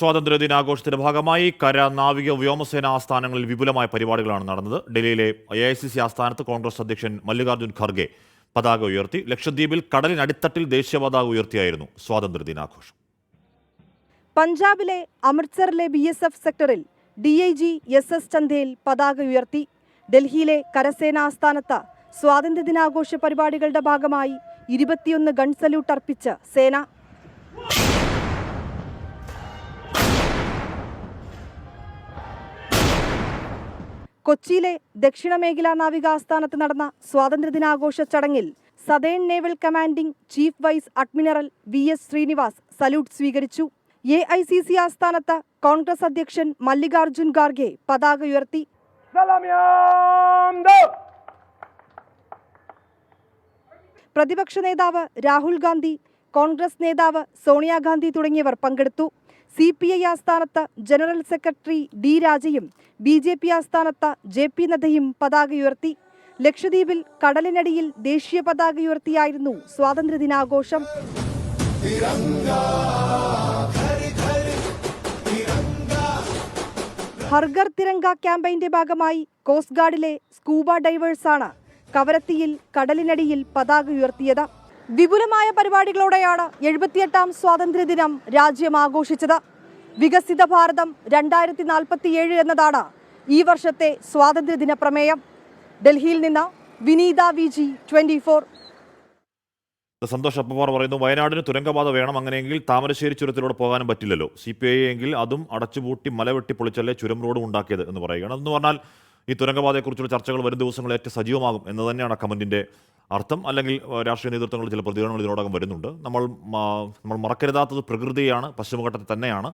സ്വാതന്ത്ര്യ ദിനാഘോഷത്തിന്റെ ഭാഗമായി കര നാവിക വ്യോമസേന ആസ്ഥാനങ്ങളിൽ വിപുലമായ പരിപാടികളാണ് നടന്നത്. ഡൽഹിയിലെ ഐ ഐ സി സി ആസ്ഥാനത്ത് കോൺഗ്രസ് അധ്യക്ഷൻ മല്ലികാർജുൻ ഖർഗെ പതാക ഉയർത്തി ലക്ഷദ്വീപിൽ കടലിനടിത്തട്ടിൽ ദേശീയ പതാക ഉയർത്തിയായിരുന്നു സ്വാതന്ത്ര്യ ദിനാഘോഷം പഞ്ചാബിലെ അമൃത്സറിലെ ബി എസ് എഫ് സെക്ടറിൽ D I G S S Chandel പതാക ഉയർത്തി ഡൽഹിയിലെ കരസേന ആസ്ഥാനത്ത് സ്വാതന്ത്ര്യദിനാഘോഷ പരിപാടികളുടെ ഭാഗമായി ഇരുപത്തിയൊന്ന് ഗൺ സല്യൂട്ട് അർപ്പിച്ച് സേന കൊച്ചിയിലെ ദക്ഷിണ മേഖലാ നാവിക ആസ്ഥാനത്ത് നടന്ന സ്വാതന്ത്ര്യദിനാഘോഷ ചടങ്ങിൽ southern naval commanding chief vice admiral V S Srinivas salute സ്വീകരിച്ചു. എ ഐ സി സി ആസ്ഥാനത്ത് കോൺഗ്രസ് അധ്യക്ഷൻ മല്ലികാർജുൻ ഖാർഗെ പതാക ഉയർത്തി. പ്രതിപക്ഷ നേതാവ് രാഹുൽ ഗാന്ധി കോൺഗ്രസ് നേതാവ് സോണിയാഗാന്ധി തുടങ്ങിയവർ പങ്കെടുത്തു. സി പി ഐ ആസ്ഥാനത്ത് ജനറൽ സെക്രട്ടറി ഡി രാജയും ബി ജെ പി ആസ്ഥാനത്ത് ജെ പി നദ്ദയും പതാക ഉയർത്തി ലക്ഷദ്വീപിൽ കടലിനടിയിൽ ദേശീയ പതാക ഉയർത്തിയായിരുന്നു സ്വാതന്ത്ര്യദിനാഘോഷം. ഹർഗർ തിരങ്ക ക്യാമ്പയിന്റെ ഭാഗമായി കോസ്റ്റ് ഗാർഡിലെ സ്കൂബ ഡൈവേഴ്സാണ് കവരത്തിയിൽ കടലിനടിയിൽ പതാക ഉയർത്തിയത് വിപുലമായ പരിപാടികളോടെയാണ് എഴുപത്തിയെട്ടാം സ്വാതന്ത്ര്യദിനം രാജ്യം ആഘോഷിച്ചത്. വികസിത ഭാരതം രണ്ടായിരത്തി നാൽപ്പത്തിയേഴ് എന്നതാണ് ഈ വർഷത്തെ സ്വാതന്ത്ര്യദിന പ്രമേയം. ഡൽഹിയിൽ നിന്ന് Vineetha V G twenty four. Santhosh അപ്പമാർ പറയുന്നു വയനാടിന് തുരങ്കപാത വേണം അങ്ങനെയെങ്കിൽ താമരശ്ശേരി ചുരത്തിലൂടെ പോകാനും പറ്റില്ലല്ലോ. സി പി ഐ എങ്കിൽ അതും അടച്ചുപൂട്ടി മലവെട്ടി പൊളിച്ചല്ലേ ചുരം റോഡ് ഉണ്ടാക്കിയത് എന്ന് പറയുകയാണ്. അതെന്ന് പറഞ്ഞാൽ ഈ തുരങ്കപാതയെക്കുറിച്ചുള്ള ചർച്ചകൾ വരും ദിവസങ്ങളിൽ ഏറ്റവും സജീവമാകും എന്ന് തന്നെയാണ് കമന്റിന്റെ അർത്ഥം അല്ലെങ്കിൽ രാഷ്ട്രീയ നേതൃത്വങ്ങളിൽ ചില പ്രതികരണങ്ങൾ ഇതിനോടകം വരുന്നുണ്ട്. നമ്മൾ നമ്മൾ മറക്കരുതാത്തത് പ്രകൃതിയാണ് പശ്ചിമഘട്ടത്തിൽ തന്നെയാണ്.